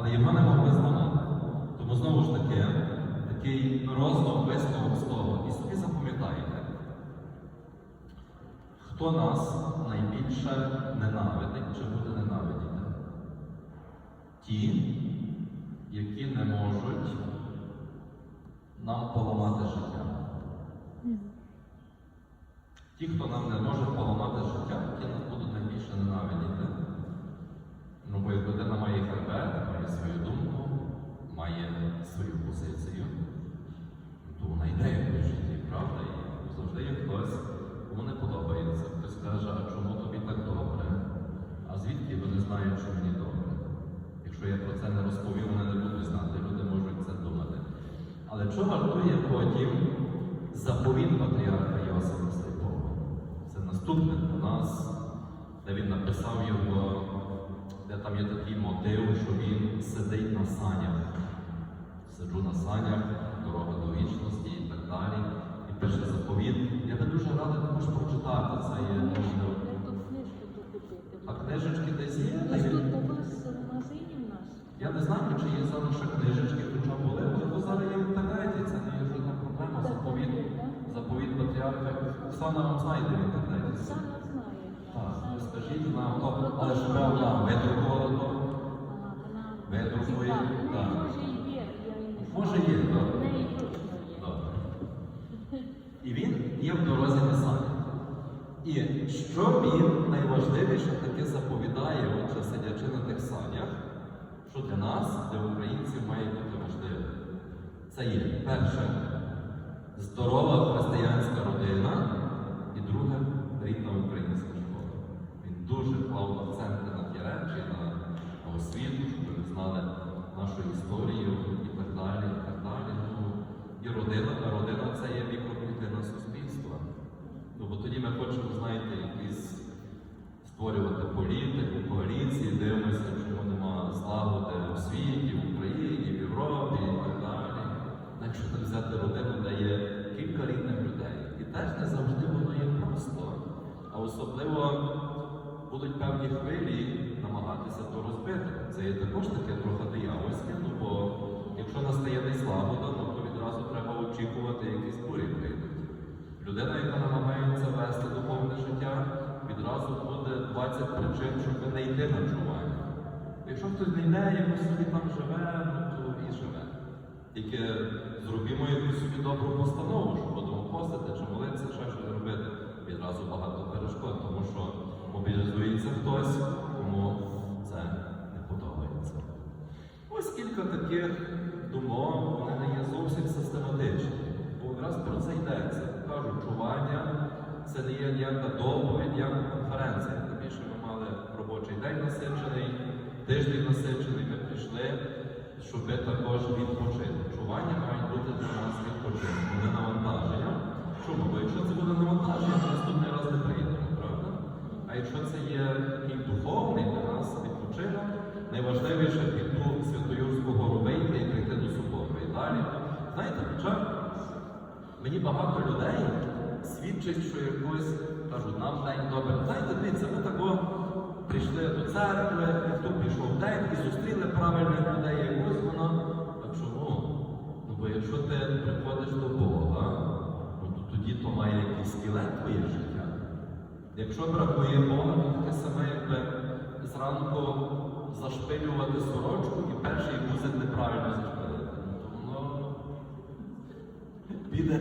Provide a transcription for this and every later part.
але його не могли зламати. Тому знову ж таки, такий роздум висновок з того. І собі запам'ятайте, хто нас найбільше ненавидить чи буде ненавидіти? Ті, які не можуть нам поламати життя. Ті, хто нам не може поламати життя, ті нас будуть найбільше ненавидіти. Ну, бо як людина має хребет, має свою думку, має свою позицію, то вона йде якось в житті, правда? І завжди є хтось, кому не подобається. Хтось каже, а чому тобі так добре? А звідки вони знають, що мені добре? Якщо я про це не розповів, вони не будуть знати, люди можуть це думати. Що вартує потім заповіт патріарха Йосифа Сліпого? Це наступне у нас, де він написав його, де там є такий мотив, що він сидить на санях. Сиджу на санях, дорога до вічності і так далі. І пише заповіт. Я би дуже радий також прочитати це. Є. А книжечки десь є? Ось тут у вас в магазині в нас. Я не знаю, чи є зараз ще книжечки, хоча були, але зараз є в інтернеті, це не є жодна проблема. Заповіт, заповіт патріарха. Оксана вам знайде в інтернеті. Оксана знає. Так, ви скажіть нам, то, але ж вона видрукувала то. Видрукує, так. Ну, Може є, не Може, є, так. Добре. І він є в дорозі на. І що він найважливіше таке заповідає, отже, сидячи на тих санях, що для нас, для українців, має бути важливим. Це є перше здорова християнська родина, і друге рідна українська школа. Він дуже клав акценти на ті речі, на, на освіту, щоб ви знали нашу історію і так далі. І так далі. Ну, і родина, а родина це є мікроклітина суспільства. Ну, бо тоді ми хочемо, знаєте, якісь створювати політику, коаліції, дивимося, чому нема злагоди у світі, в Україні, в Європі і так далі. Ну, Якщо так взяти родину, де є кілька рідних людей, і теж не завжди воно є просто. А особливо будуть певні хвилі намагатися то розбити. Це є також таке трохи диявольське, ну бо якщо настає десь лагода, ну, то відразу треба очікувати якісь бурі прийдуть. Людина, яка намагається вести духовне життя, відразу буде 20 причин, щоб не йти на чування. Якщо хтось не йде, якось собі там живе, ну то і живе. Тільки зробімо якусь собі добру постанову, що будемо постити чи молитися, ще щось робити. Думок, вони не є зовсім систематичні. Бо якраз про це йдеться. Кажуть, чування це не є ніяка доповідь, ніяка конференція. Тим більше ми мали робочий день насичений, тиждень насичений, ми прийшли, щоб також відпочити. Чування мають бути для нас відпочинком, не навантаженням. Чому? Бо якщо це буде навантаження, то наступний раз не приїдемо, правда? А якщо це є такий духовний для нас відпочинок, найважливіше піти Святоюрську гору вийти і прийти до собору. І далі. Знаєте, хоча мені багато людей свідчить, що якось кажуть, нам день добре. Знаєте, дивіться, ми тако прийшли до церкви, і тут пішов день і зустріли правильних людей, якось воно. А чому? Ну бо якщо ти приходиш до Бога, ну, то тоді то має якийсь скелет твоє життя. Якщо бракує Бога, то таке саме, якби зранку зашпилювати сорочку і перший гузик неправильно зашпилити. Піде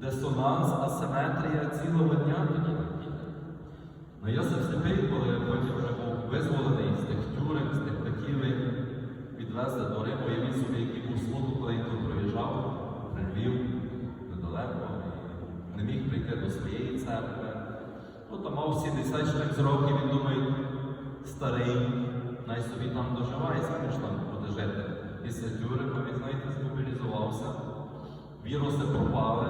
дисонанс, асиметрія цілого дня тоді. Ну Йосиф Сліпий, коли потім вже був визволений з тих тюрем, з тих катівень, відвезли до Риму, і він собі який був смуток, коли він тут проїжджав, при Львів, недалеко, не міг прийти до своєї церкви. Ну, там мав 76 років, він думає, старий, най собі там доживає, скільки ж там буде жити. Після тюрема він, знаєте, змобілізувався віруси пропали,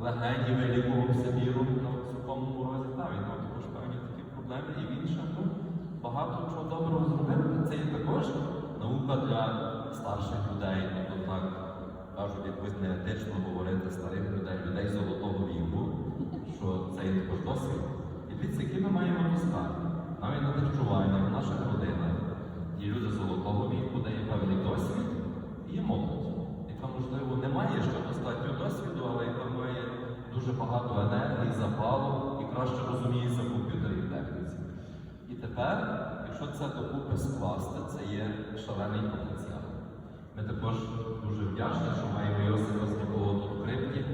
легенді вилікувався віром на сухому морозі. Та він мав також певні такі проблеми. І він ще тут багато чого доброго зробив. Це є також наука для старших людей. Тобто так кажуть, якось не етично говорити старих людей, людей золотого віку, що це є також досвід. І дивіться, які ми маємо поставити. Навіть на харчування в наших родинах є люди золотого віку, де є певний досвід і молодь, яка, можливо, не має запалу і краще розуміється в комп'ютерній техніці. І тепер, якщо це докупи скласти, це є шалений потенціал. Ми також дуже вдячні, що маємо Йосипа Знікового тут в Кримті.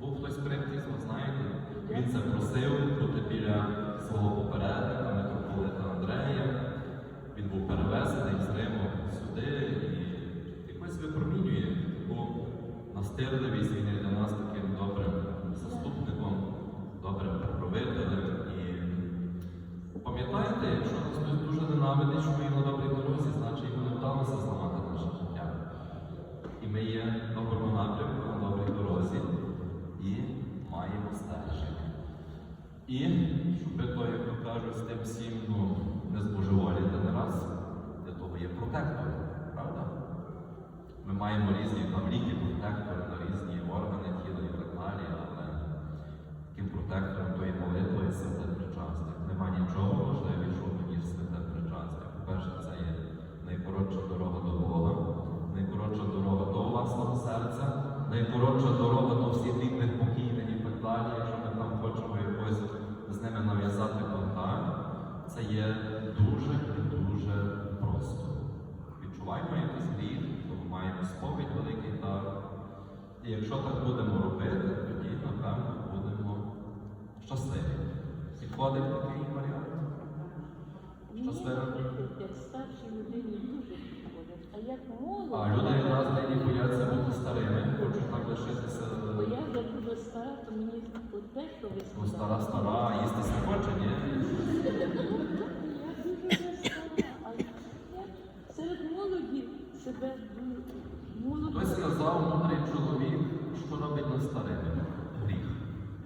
Був хтось в Кримті, ви знаєте. Він це просив тут біля свого попередника, митрополита Андрея. Він був перевезений з Риму сюди і якось випромінює таку настирливість. Ми є доброму напрямку на добрій дорозі і маємо стежити. І щоб то, як то кажуть, з тим всім ну, не збожеволіти не раз, для того є протектори, правда? Ми маємо різні там ліки, протектори на різні органи тіла і так далі, але таким протектором тої молитви є святе причастя. Нема нічого важливішого, ніж святе причастя. По-перше, це є найкоротша дорога до Бога, найкоротша дорога до власного серця, найкоротша дорога до всіх рідних покійних і так далі, якщо ми там хочемо якось з ними нав'язати контакт. Це є дуже і дуже просто. Відчуваємо якийсь то ми маємо сповідь великий дар. І якщо так будемо робити, тоді, напевно, будемо щасливі. Підходить такий варіант? Щасливо. як старшій людині дуже підходять. А як молоді, А люди якраз нині бояться бути старими, хочуть так лишитися. бо я вже дуже стара, то мені от те, що ви Ну, стара, стара, а їстися хоче, ні? Я дуже стара, а серед молоді себе молоді. Хтось сказав, мудрий чоловік, що робить нас старими? Гріх.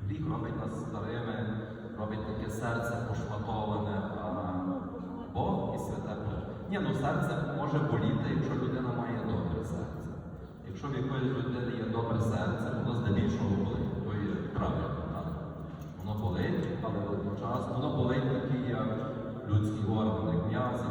Гріх робить нас старими, робить таке серце пошматоване, а Бог і святе. Ні, ну серце може боліти, якщо людина має. Якщо в якоїсь людини є добре серце, воно здебільшого болить. То є правильно. Воно болить, але водночас воно болить такі, як людські органи, м'язи